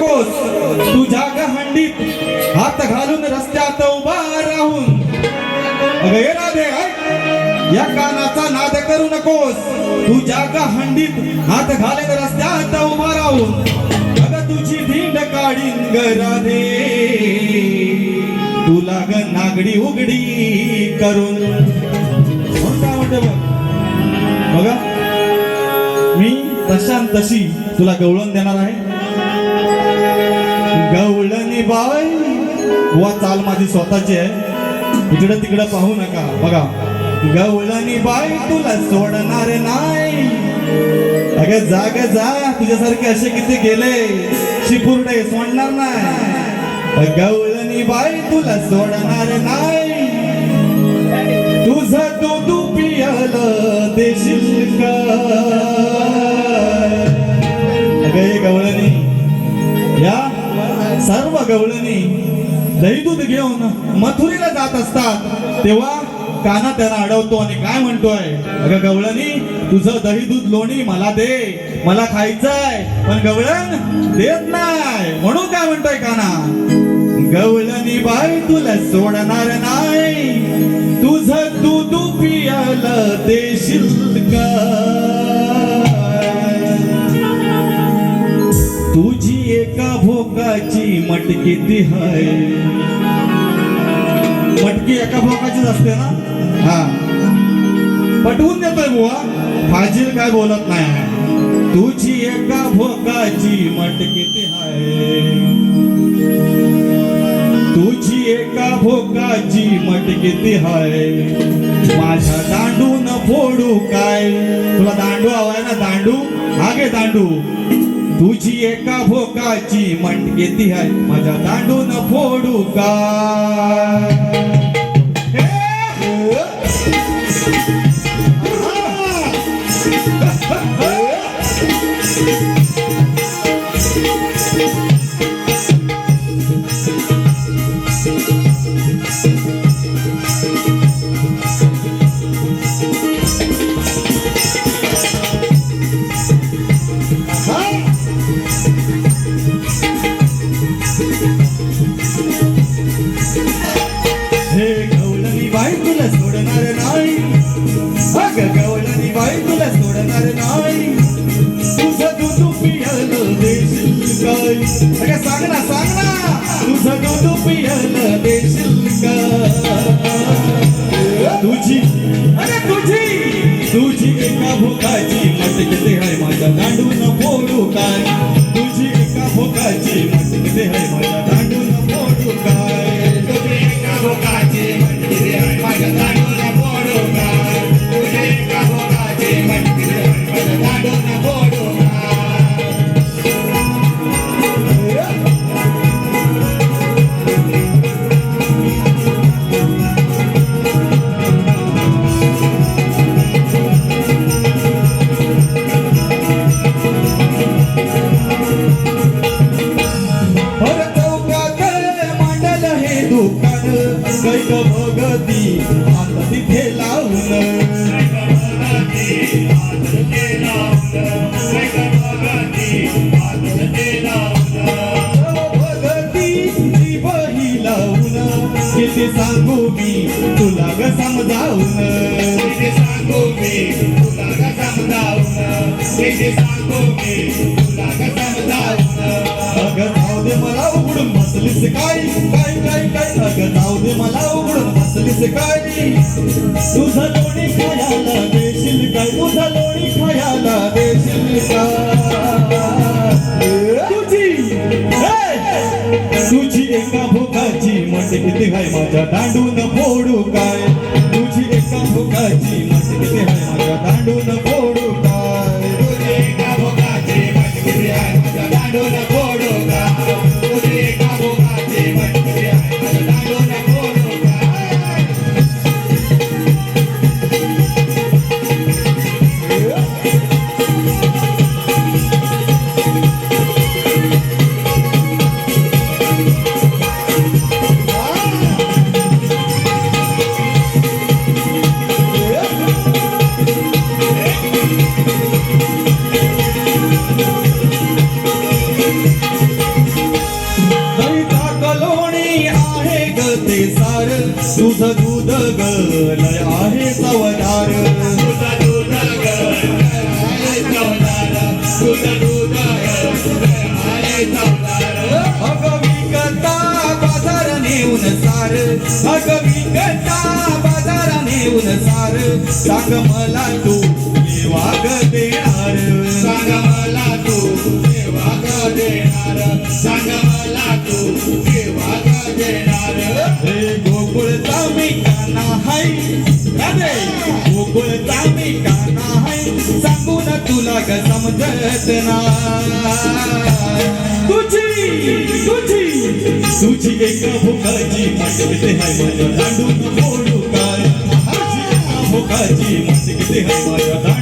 नकोस तुझ्या गहंडीत हात घालून रस्त्यात उभा राहून. अगं राधे या कानाचा नाद करू नकोस. तुझ्या हंडीत हात घालून रस्त्यात उभा राहून. अगं तुझी धिंड काढीन ग राधे. तुला ग नागडी उघडी करून. काय म्हणते बघ? बघा. मी तशान तशी तुला गवळण देणार आहे. गवळणी बाय वा चाल माझी स्वतःची आहे. इकडं तिकडं पाहू नका. बघा. गवळणी बाय तुला सोडणार नाही. अगं जाग जा. तुझ्यासारखे असे किती गेले. शिपुर्डे सोडणार नाही. गवळणी बाई तुला सोडणार नाही. तुझं तू तू पियल देशील. गवळणी दही दूध घेऊन मथुरीला जात असतात. तेव्हा काना त्याला अडवतो आणि काय म्हणतोय? अगं गवळणी तुझं दही दूध लोणी मला दे. मला खायचंय पण गवळण देत नाही. म्हणून काय म्हणतोय काना? गवळणी बाई तुला सोडणार नाही. तुझं तू पियाल देशील का भोकाची मटकी ती हाय. मटकी एका भोकाचीच असते ना? हा. पटवून देतोय बुवा. फाजील काय बोलत नाही. तुझी एका भोकाची मटकी ती हाय. तुझी एका भोकाची मटकी ती हाय. माझ्या दांडून फोडू काय? तुला दांडू हवाय ना दांडू? हा घे दांडू. तुझी एका भोकाची मंडगे ती हाय माझ्या दांडून फोडू का? सांग ना सांग ना तुझं दूध देशील का तुझी अरे तुझी. तुझी एका भोकाची मटकते आहे माझ्या गांडून बोलू काय? तुझी एका भोकाची सैक भगती आता तिथे लावून भगती जीवही लावून. किती सांगू मी तुला ग समजावून तुझे सांगू मी तुला ग समजावून तुझे सांगू मी तुला ग समजावून. अगं जाऊ दे मला उघडून बसलीस काय? काय काय अगं जाऊ दे मला उघडून काय तुझं लोणी खायला देशील काय तुझं लोणी खायला देशील तुझी तुझी एका भोकाची मट किती हाय माझ्या दांडून फोडू काय? तुझी एका भोकाची मट किती हाय माझ्या दांडून नेऊन सार सांग मला तू वाग देणार. सांग मला तू वाग देणार. सांग मला तू वाग देणार. हे गोकुळचा मी काना हाय. अरे गोकुळचा मी काना हाय. सांगून तुला ग समजत ना तुझी तुझी. तुझी एक भुकाची मटकते हाय माझ्या दांडून एका भुकाची मटकते हाय